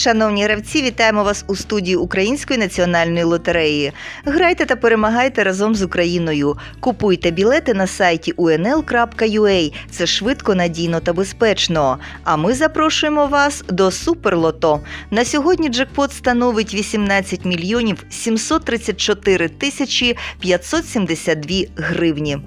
Шановні гравці, вітаємо вас у студії Української національної лотереї. Грайте та перемагайте разом з Україною. Купуйте білети на сайті unl.ua. Це швидко, надійно та безпечно. А ми запрошуємо вас до Суперлото. На сьогодні джекпот становить 18 мільйонів 734 тисячі 572 гривні.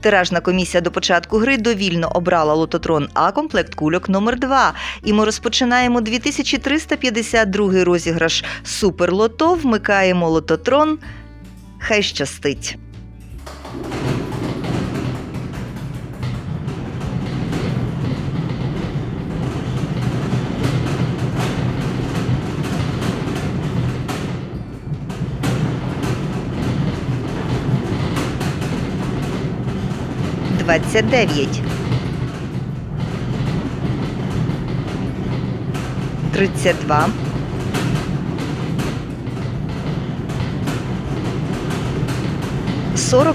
Тиражна комісія до початку гри довільно обрала лототрон А комплект кульок номер 2 І ми розпочинаємо 2352 розіграш Суперлото. Вмикаємо лототрон. Хай щастить. Двадцять дев'ять. Тридцять два. Сорок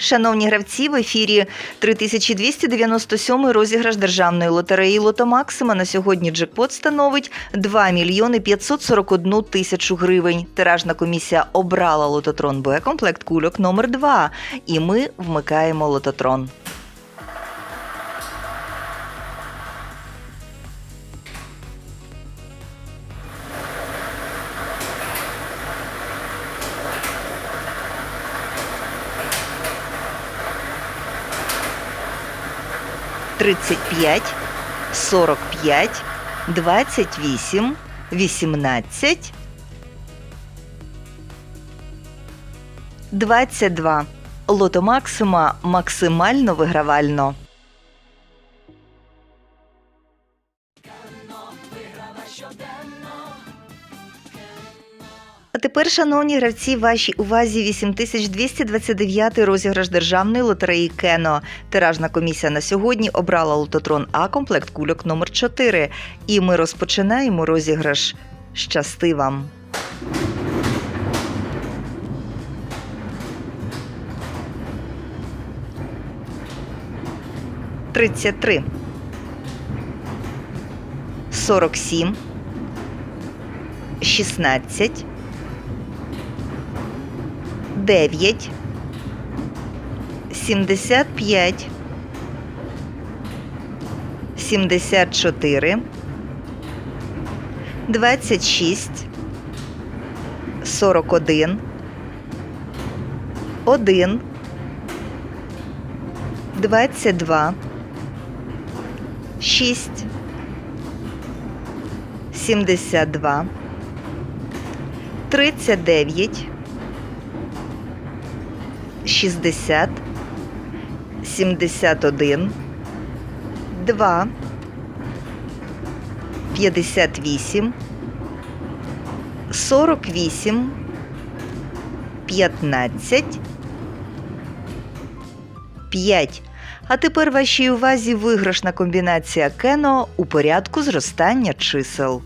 Шановні гравці, в ефірі 3297 розіграш державної лотереї Лотомаксима На сьогодні джекпот становить 2 мільйони 541 тисячу гривень. Тиражна комісія обрала лототрон боєкомплект кульок номер 2 І ми вмикаємо лототрон. Тридцять п'ять, сорок п'ять, двадцять вісім, вісімнадцять, двадцять два. Лото Максима максимально вигравально. А тепер, шановні гравці, вашій увазі 8229 розіграш державної лотереї Кено. Тиражна комісія на сьогодні обрала лототрон А комплект кульок номер 4 І ми розпочинаємо розіграш. Щасти вам! Тридцять три. Сорок сім. Шістнадцять. 9, 75, 74, 26, 41, 1, 22, 6, 72, 39, 60, 71, 2, 58, 48, 15, 5. А тепер вашій увазі виграшна комбінація Кено у порядку зростання чисел.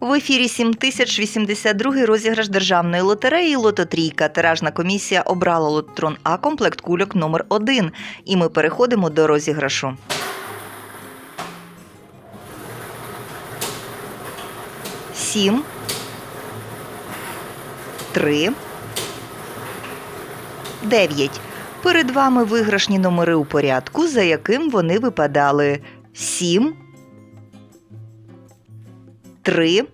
В ефірі 7082 розіграш державної лотереї Лототрійка. Тиражна комісія обрала лотрон А комплект кульок номер 1 І ми переходимо до розіграшу. Сім. Три. Дев'ять. Перед вами виграшні номери у порядку, за яким вони випадали. Сім. 3,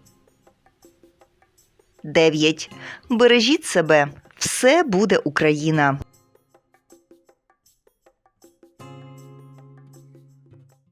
9. Бережіть себе. Все буде Україна!